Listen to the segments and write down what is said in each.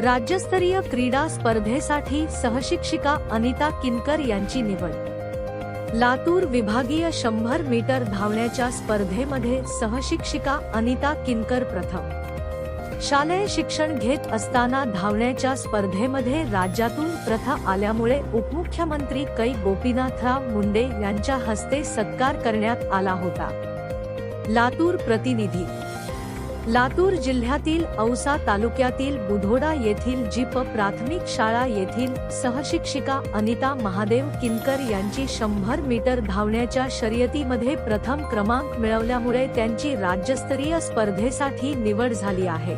राज्यस्तरीय क्रीडा स्पर्धेसाठी सहशिक्षिका अनिता किनकर यांची निवड. लातूर विभागीय शंभर मीटर धावण्याच्या स्पर्धेमध्ये सहशिक्षिका अनिता किनकर प्रथम. शालेय शिक्षण घेत असताना धावण्याच्या स्पर्धेमध्ये राज्यातून प्रथा आल्यामुळे उपमुख्यमंत्री कै गोपीनाथराव मुंडे यांच्या हस्ते सत्कार करण्यात आला होता. लातूर प्रतिनिधी लातूर जिल्ह्यातील औसा तालुक्यातील बुधोडा येथील जीप प्राथमिक शाळा येथील सहशिक्षिका अनिता महादेव किनकर यांची शंभर मीटर धावण्याच्या शर्यतीमध्ये प्रथम क्रमांक मिळवल्यामुळे त्यांची राज्यस्तरीय स्पर्धेसाठी निवड झाली आहे.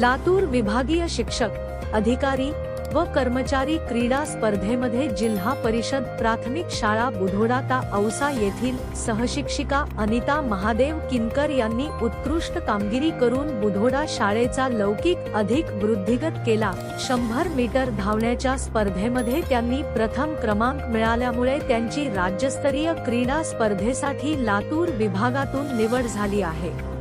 लातूर विभागीय शिक्षक अधिकारी व कर्मचारी क्रीडा स्पर्धेमध्ये जिल्हा परिषद प्राथमिक शाळा बुधोडा ता औसा येथील सहशिक्षिका अनिता महादेव किनकर यांनी उत्कृष्ट कामगिरी करून बुधोडा शाळेचा लौकिक अधिक वृद्धिगत केला. शंभर मीटर धावण्याच्या स्पर्धेमध्ये त्यांनी प्रथम क्रमांक मिळाल्यामुळे त्यांची राज्यस्तरीय क्रीडा स्पर्धेसाठी लातूर विभागातून निवड झाली आहे.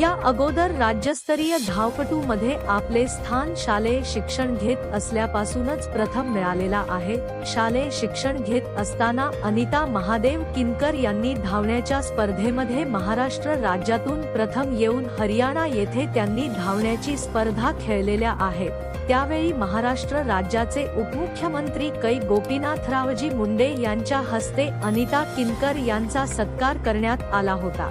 या अगोदर राज्यस्तरीय धावपटू मध्ये आपले स्थान शालेय शिक्षण घेत असल्यापासूनच प्रथम मिळालेला आहे. शालेय शिक्षण घेत असताना अनिता महादेव किनकर यांनी धावण्याच्या स्पर्धेमध्ये महाराष्ट्र राज्यातून प्रथम येऊन हरियाणा येथे त्यांनी धावण्याची स्पर्धा खेळलेल्या आहेत त्यावेळी महाराष्ट्र राज्याचे उपमुख्यमंत्री कै गोपीनाथरावजी मुंडे यांच्या हस्ते अनिता किनकर यांचा सत्कार करण्यात आला होता.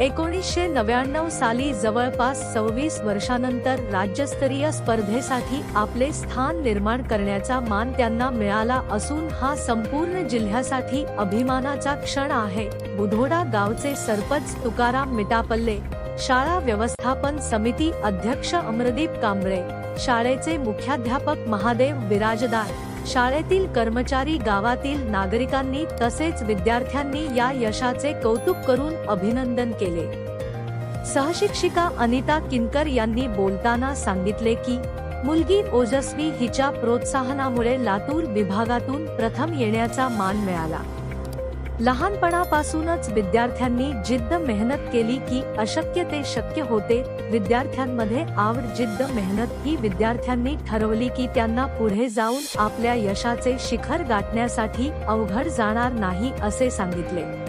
एकोणीसशे नव्याण्णव साली जवळपास सव्वीस वर्षानंतर राज्यस्तरीय स्पर्धेसाठी आपले स्थान निर्माण करण्याचा मान त्यांना मिळाला असून हा संपूर्ण जिल्ह्यासाठी अभिमानाचा क्षण आहे. बुधोडा गावचे सरपंच तुकाराम मिटापल्ले शाळा व्यवस्थापन समिती अध्यक्ष अमरदीप कांबळे शाळेचे मुख्याध्यापक महादेव बिराजदार शाळेतील कर्मचारी गावातील नागरिकांनी तसेच विद्यार्थ्यांनी या यशाचे कौतुक करून अभिनंदन केले. सहशिक्षिका अनिता किनकर यांनी बोलताना सांगितले की मुलगी ओजस्वी हिच्या प्रोत्साहनामुळे लातूर विभागातून प्रथम येण्याचा मान मिळाला. लहानपणापासूनच विद्यार्थ्यांनी जिद्द मेहनत केली की अशक्य ते शक्य होते विद्यार्थ्यांमध्ये आवड जिद्द मेहनत ही विद्यार्थ्यांनी ठरवली की त्यांना पुढे जाऊन आपल्या यशाचे शिखर गाठण्यासाठी अवघड जाणार नाही असे सांगितले.